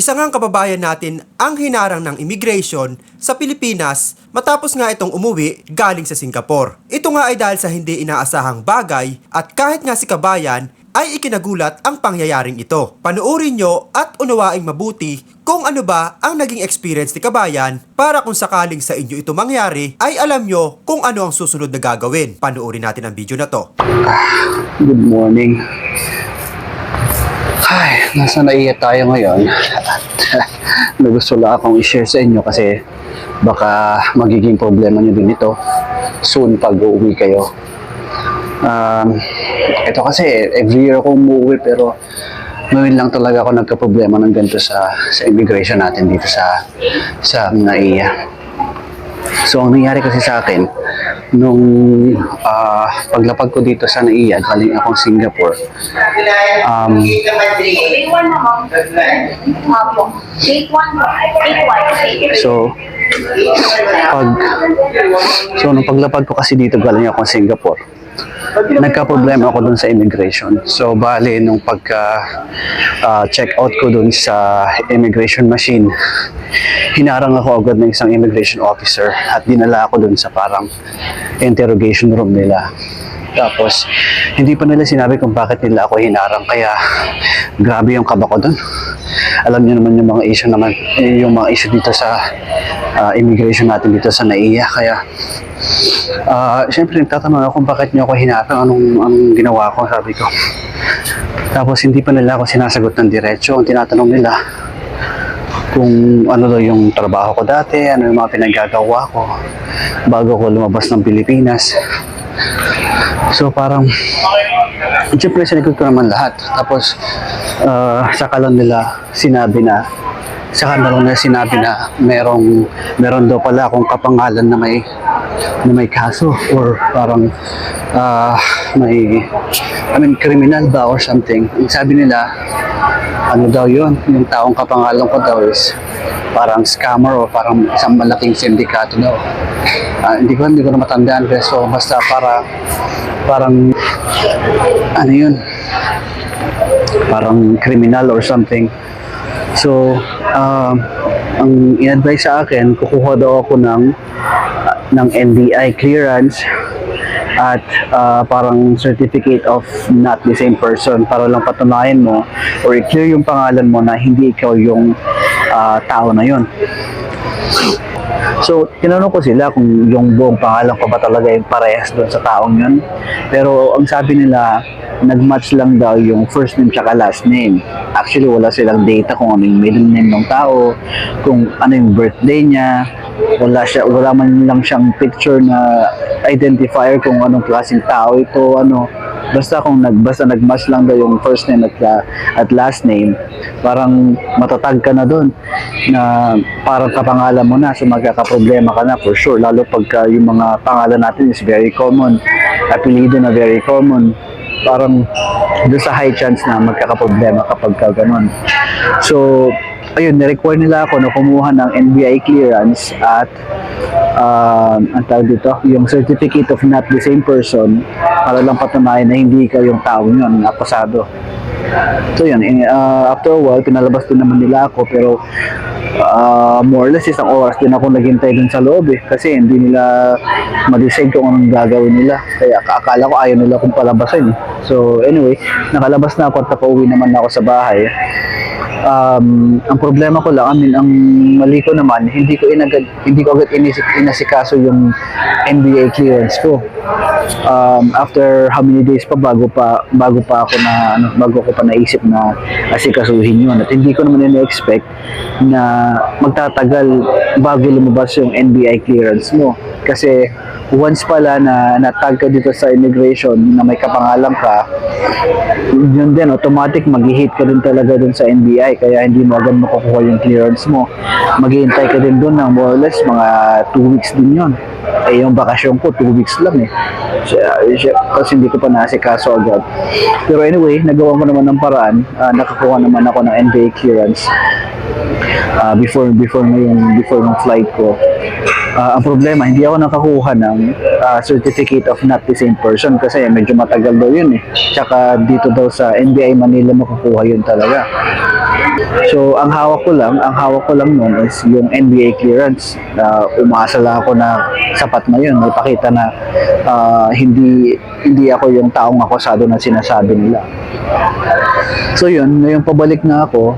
Isa ngang kababayan natin ang hinarang ng immigration sa Pilipinas matapos nga itong umuwi galing sa Singapore. Ito nga ay dahil sa hindi inaasahang bagay at kahit nga si kabayan ay ikinagulat ang pangyayaring ito. Panuorin nyo at unawaing mabuti kung ano ba ang naging experience ni kabayan para kung sakaling sa inyo ito mangyari ay alam nyo kung ano ang susunod na gagawin. Panuorin natin ang video na to. Good morning. Ay, nasa naiya tayo ngayon. At may gusto lang akong i-share sa inyo kasi baka magiging problema nyo din ito soon pag uuwi kayo. Um, ito kasi, every year ako umuwi pero ngayon lang talaga ako nagka-problema ng ganito sa, sa immigration natin dito sa sa NAIA. So, ang nangyari kasi sa akin, nung ah, paglapag ko dito sa NAIA, galing akong Singapore, um, Grade 1 na ma'am. Apo. Grade 1 po. Grade 1. so, pag, so, nung paglapag ko kasi dito, galing akong Singapore, nagka-problema ako dun sa immigration. So, bale, nung pagka ah, check out ko dun sa immigration machine, hinarang ako agad ng isang immigration officer at dinala ako dun sa parang interrogation room nila. Tapos, hindi pa nila sinabi kung bakit nila ako hinarang. Kaya, grabe yung kaba ko dun. Alam niyo naman yung mga issue naman, eh, yung mga issue dito sa ah, immigration natin dito sa NAIA. Kaya, Ah, syempre nagtatanong ako kung bakit niyo ako hinatang, anong, anong ginawa ko, sabi ko. Tapos hindi pa nila ako sinasagot ng diretso. Ang tinatanong nila kung ano daw yung trabaho ko dati, ano yung mga pinagagawa ko bago ko lumabas ng Pilipinas. So parang, syempre sinagot ko naman lahat. Tapos, ah, saka lang nila sinabi na saka na nila sinabi na merong meron daw pala akong kapangalan na may na may kaso or parang ah, may I mean criminal ba or something. Sabi nila ano daw yun, yung taong kapangalan ko daw is parang scammer o parang isang malaking sindikato daw. Ah, hindi ko hindi ko na matandaan so basta para parang ano yun parang criminal or something. So, um, ang in-advise sa akin, kukuha daw ako ng ah, ng NBI clearance at ah, parang certificate of not the same person para lang patunayan mo or i-clear yung pangalan mo na hindi ikaw yung ah, tao na yun. So, tinanong ko sila kung yung buong pangalan ko ba talaga yung parehas doon sa taong yun. Pero ang sabi nila, nag-match lang daw yung first name tsaka last name. Actually, wala silang data kung ano yung middle name ng tao, kung ano yung birthday niya, wala siya wala man lang siyang picture na identifier kung anong klaseng tao ito ano basta kung nag basta nagmatch lang daw yung first name at at last name parang matatag ka na doon na parang kapangalan mo na. So magkakaproblema ka na for sure. Lalo pagka yung mga pangalan natin is very common. Apelido na very common. Parang doon sa high chance na magkakaproblema kapag ka ganun. So ayun, ni-require nila ako na kumuha ng NBI clearance at um, ang tawag dito, yung certificate of not the same person para lang patunayan na hindi ka yung tao yun, na pasado. So yun, in, uh, after a while, pinalabas din naman nila ako pero uh, more or less isang oras din ako naghintay dun sa loob eh kasi hindi nila ma-decide kung anong gagawin nila. Kaya akala ko ayaw nila kung palabasin. So anyway, nakalabas na ako at nakauwi naman ako sa bahay um, ang problema ko lang, I mean, ang mali ko naman, hindi ko inagad, hindi ko agad inisik, inasikaso yung NBA clearance ko. Um, after how many days pa bago pa bago pa ako na ano, bago ko pa naisip na asikasuhin yun. At hindi ko naman ina-expect na magtatagal bago lumabas yung NBI clearance mo. Kasi once pala na natag ka dito sa immigration na may kapangalan ka, yun din, automatic mag-hit ka din talaga dun sa NBI kaya hindi mo agad makukuha yung clearance mo. Maghihintay ka din dun ng more or less mga 2 weeks din yun. Eh yung bakasyon ko, 2 weeks lang eh. Siya- siya- Kasi hindi ko pa nasikaso agad. Pero anyway, nagawa ko naman ng paraan. Ah, nakakuha naman ako ng NBI clearance ah, before before ngayong before ng flight ko. Ah, ang problema, hindi ako nakakuha ng ah, certificate of not the same person kasi medyo matagal daw yun eh. Tsaka dito daw sa NBI Manila makukuha yun talaga. So, ang hawak ko lang, ang hawak ko lang nun is yung NBA clearance. na umaasa lang ako na sapat na yun. May pakita na ah, hindi hindi ako yung taong akusado na sinasabi nila. So yun, ngayon pabalik na ako,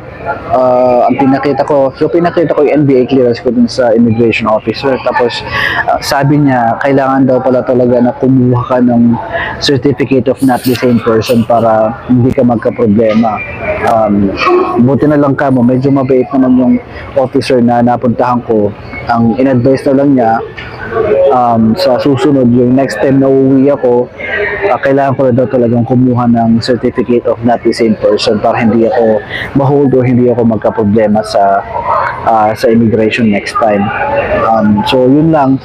ah, ang pinakita ko, so pinakita ko yung NBA clearance ko dun sa immigration officer. Tapos ah, sabi niya, kailangan daw pala talaga na kumuha ka ng certificate of not the same person para hindi ka magka-problema. Um, buti na lang ka mo, medyo mabait naman yung officer na napuntahan ko. Ang in-advise na lang niya, um, sa susunod, yung next time na uuwi ako, ah, kailangan ko na daw talagang kumuha ng certificate of not the same person para hindi ako ma-hold o hindi ako magka-problema sa ah, sa immigration next time. Um, so, yun lang.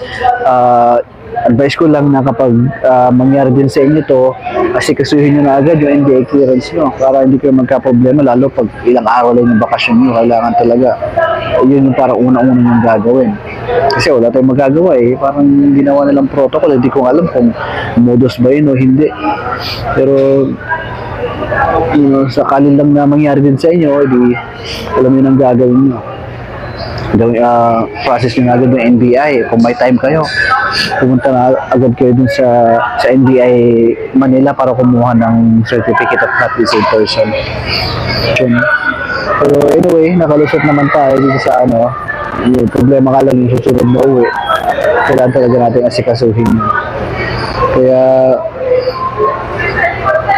Ah, advice ko lang na kapag ah, mangyari din sa inyo to, kasi kasuhin nyo na agad yung NDA clearance nyo para hindi kayo magka-problema lalo pag ilang araw lang yung bakasyon nyo, kailangan talaga yun yung parang unang-una yung gagawin. Kasi wala tayong magagawa eh. Parang ginawa nilang protocol. Hindi ko alam kung modus ba yun o hindi. Pero you know, sakali lang na mangyari din sa inyo, edi alam yun ang gagawin nyo. Gawin, ah, process nyo na agad ng NBI. Kung may time kayo, pumunta na agad kayo dun sa sa NBI Manila para kumuha ng certificate of not same person. Yun. Pero anyway, nakalusot naman tayo dito sa ano, yung problema ka lang yung susunod na uwi. Kailangan talaga natin asikasuhin. Kaya,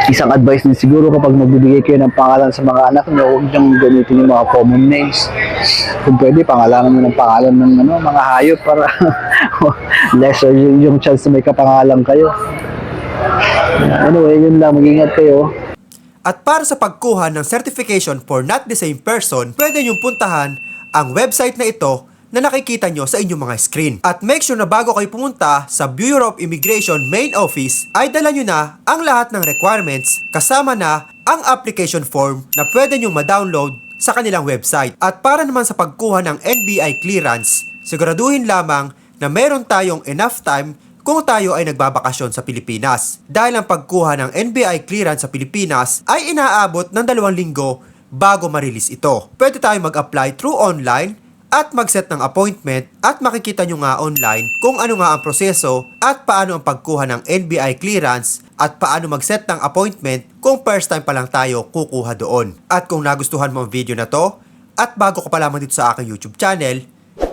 isang advice din siguro kapag magbibigay kayo ng pangalan sa mga anak nyo, huwag niyong gamitin yung mga common names. Kung pwede, pangalanan nyo ng pangalan ng ano, mga hayop para lesser yung, yung chance na may kapangalan kayo. Anyway, yun lang. Mag-ingat kayo. At para sa pagkuha ng certification for not the same person, pwede niyong puntahan ang website na ito na nakikita nyo sa inyong mga screen. At make sure na bago kayo pumunta sa Bureau of Immigration Main Office ay dala nyo na ang lahat ng requirements kasama na ang application form na pwede nyo ma-download sa kanilang website. At para naman sa pagkuha ng NBI clearance, siguraduhin lamang na meron tayong enough time kung tayo ay nagbabakasyon sa Pilipinas. Dahil ang pagkuha ng NBI clearance sa Pilipinas ay inaabot ng dalawang linggo bago marilis ito. Pwede tayo mag-apply through online at mag-set ng appointment at makikita nyo nga online kung ano nga ang proseso at paano ang pagkuha ng NBI clearance at paano mag-set ng appointment kung first time pa lang tayo kukuha doon. At kung nagustuhan mo ang video na to at bago ka pa lamang dito sa aking YouTube channel,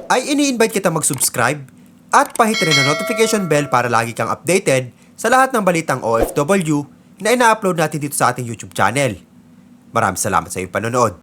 ay ini-invite kita mag-subscribe at pahit rin ang notification bell para lagi kang updated sa lahat ng balitang OFW na ina-upload natin dito sa ating YouTube channel. Maraming salamat sa iyong panonood.